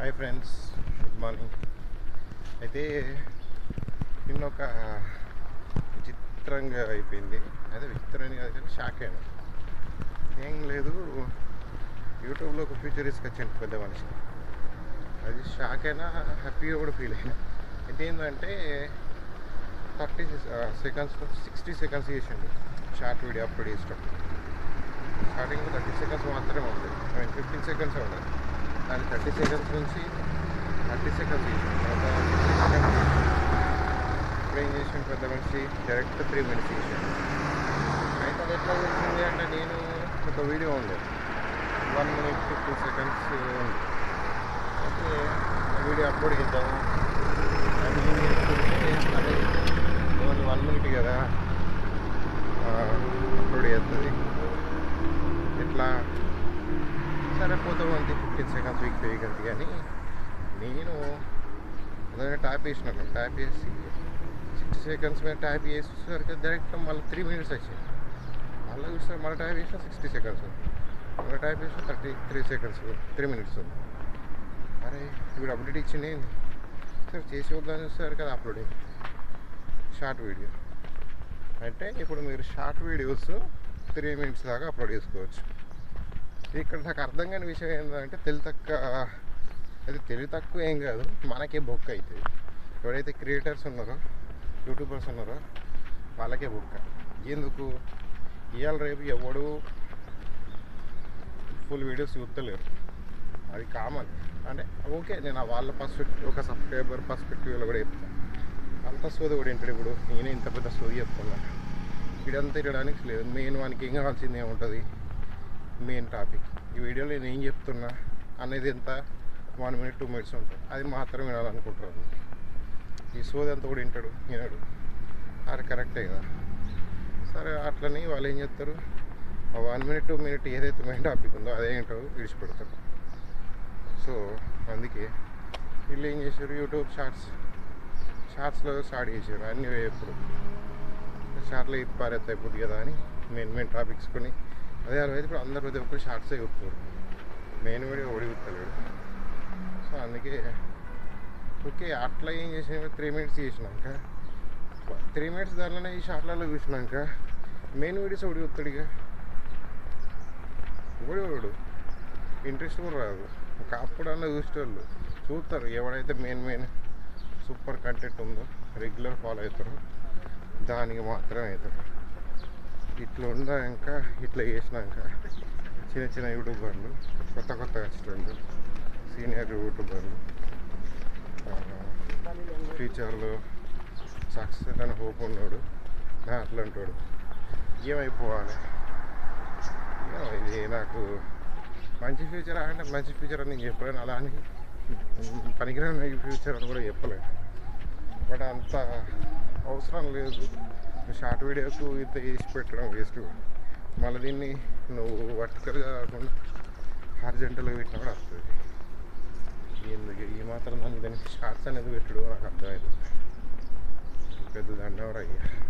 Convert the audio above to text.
Hi friends good morning. అయితే నిన్న ఒక విచిత్రంగా అయిపోయింది. అదే విచిత్రంగా కాదు కానీ షాక్ అయ్యాను ఏం లేదు యూట్యూబ్లో ఒక ఫీచర్ వచ్చింది పెద్ద మనిషి. అది షాక్ అయినా హ్యాపీగా కూడా ఫీల్ అయినా. అయితే ఏంటంటే థర్టీ సెకండ్స్ సిక్స్టీ సెకండ్స్ చేసిండు. షార్ట్ వీడియో అప్లోడ్ చేసేటప్పుడు స్టార్టింగ్ థర్టీ సెకండ్స్ మాత్రమే ఉంది ఐ మీన్ ఫిఫ్టీన్ సెకండ్స్ ఉండదు. దాని థర్టీ సెకండ్స్ నుంచి థర్టీ సెకండ్స్ చేసిండు తర్వాత ఫిఫ్టీ సెకండ్స్ ఇప్పుడు ఏం పెద్ద మనిషి డైరెక్ట్ త్రీ మినిట్స్ చేసిండు అయితే అది ఎట్లా తెలిసింది అంటే నేను ఒక వీడియో ఉంది. వన్ మినిట్ ఫిఫ్టీ సెకండ్స్ ఉంది. అయితే ఆ వీడియో అప్లోడ్ చేద్దాము అని నేను అదే వన్ మినిట్ కదా. అప్లోడ్ చేస్తుంది ఇట్లా సరే పోతాం ఫిఫ్టీన్ సెకండ్స్ వీక్ వేయగలిగి కానీ నేను అదే ట్యాప్ వేసినాను ట్యాప్ వేసి సిక్స్టీ సెకండ్స్ మీద ట్యాప్ చేసేసరికి డైరెక్ట్ మళ్ళీ త్రీ మినిట్స్ వచ్చింది మళ్ళీ చూస్తే మళ్ళీ ట్యాప్ చేసిన సిక్స్టీ సెకండ్స్ మళ్ళీ ట్యాప్ చేసిన thirty three seconds three minutes ఉంది. అరే ఇప్పుడు అప్డేట్ ఇచ్చింది సరే చేసి వద్దాని చూసేసరికి కదా అప్లోడ్ అయింది. Short video. అంటే ఇప్పుడు మీరు షార్ట్ వీడియోస్ త్రీ మినిట్స్ దాకా అప్లోడ్ చేసుకోవచ్చు. ఇక్కడ నాకు అర్థం కాని విషయం ఏంటంటే తెలి తక్కువ అది తెలివి తక్కువ ఏం కాదు మనకే బొక్క అవుతుంది ఎవరైతే క్రియేటర్స్ ఉన్నారో యూట్యూబర్స్ ఉన్నారో వాళ్ళకే బొక్క. ఎందుకు? ఇవాళ రేపు ఎవడు ఫుల్ వీడియోస్ చూస్తలేరు అది కామన్ అంటే ఓకే నేను ఆ వాళ్ళ పర్స్పెక్టివ్ ఒక సబ్స్క్రైబర్ పర్స్పెక్టివ్లో కూడా చెప్తాను అంత సోది కూడా ఏంటాడు ఇప్పుడు నేనే ఇంత పెద్ద సోది చెప్తున్నాను ఇడంతా తిరగడానికి లేదు. మెయిన్ వానికి ఏం కావాల్సింది ఏముంటుంది? మెయిన్ టాపిక్ ఈ వీడియోలో నేను ఏం చెప్తున్నా అనేది ఎంత? వన్ మినిట్ టూ మినిట్స్ ఉంటుంది. అది మాత్రం వినాలనుకుంటున్నాను. ఈ సోది అంతా కూడా వింటాడు వినడు. అది కరెక్టే కదా? సరే అట్లని వాళ్ళు ఏం చేస్తారు వన్ మినిట్ టూ మినిట్ ఏదైతే మెయిన్ టాపిక్ ఉందో అదేంటో విడిచిపెడతారు. సో అందుకే వీళ్ళు ఏం చేశారు? యూట్యూబ్ షార్ట్స్ షార్ట్స్లో స్టార్ట్ చేశారు. అన్నీ ఎప్పుడు షార్ట్లో ఇప్పారెత్తాయి ఇప్పుడు కదా అని మెయిన్ మెయిన్ టాపిక్స్ కొని అదే అరవై ఇప్పుడు అందరు ప్రతి ఒక్కరు షార్ట్సే చూస్తారు మెయిన్ వీడియో ఓడి చూస్తలేడు సో అందుకే ఓకే అట్లా ఏం చేసిన త్రీ మినిట్స్ చేసినాక త్రీ మినిట్స్ దానిలోనే ఈ షార్ట్లలో చూసినాక మెయిన్ వీడియోస్ ఓడి చూస్తాడు ఇక? ఓడి ఓడు ఇంట్రెస్ట్ కూడా రాదు. ఒక అప్పుడన్నా చూసేవాళ్ళు చూస్తారు ఎవడైతే మెయిన్ మెయిన్ సూపర్ కంటెంట్ ఉందో రెగ్యులర్ ఫాలో అవుతారో దానికి మాత్రమే అవుతారు. ఇట్లా ఉందా ఇంకా ఇట్లా చేసినాక చిన్న చిన్న యూట్యూబర్లు కొత్త కొత్త వచ్చేటోళ్ళు సీనియర్ యూట్యూబర్లు ఫ్యూచర్లో సక్సెస్ అని హోప్ ఉన్నాడు నా అట్లాంటాడు. ఏమైపోవాలి? ఇది నాకు మంచి ఫ్యూచర్ అంటే మంచి ఫ్యూచర్ అని నేను చెప్పలేను. అలా అని పనికిరాని ఫ్యూచర్ అని కూడా చెప్పలేను. బట్ అంత అవసరం లేదు. షార్ట్ వీడియోకు ఇంత వేసి పెట్టడం వేస్ట్ మళ్ళీ దీన్ని నువ్వు వర్టికల్గా కాకుండా హార్జెంటల్గా పెట్టినా కూడా వస్తుంది. ఎందుకు? ఈ మాత్రం దాన్ని దానికి షార్ట్స్ అనేది పెట్టడు నాకు అర్థమైంది. పెద్ద దండవరయ్యా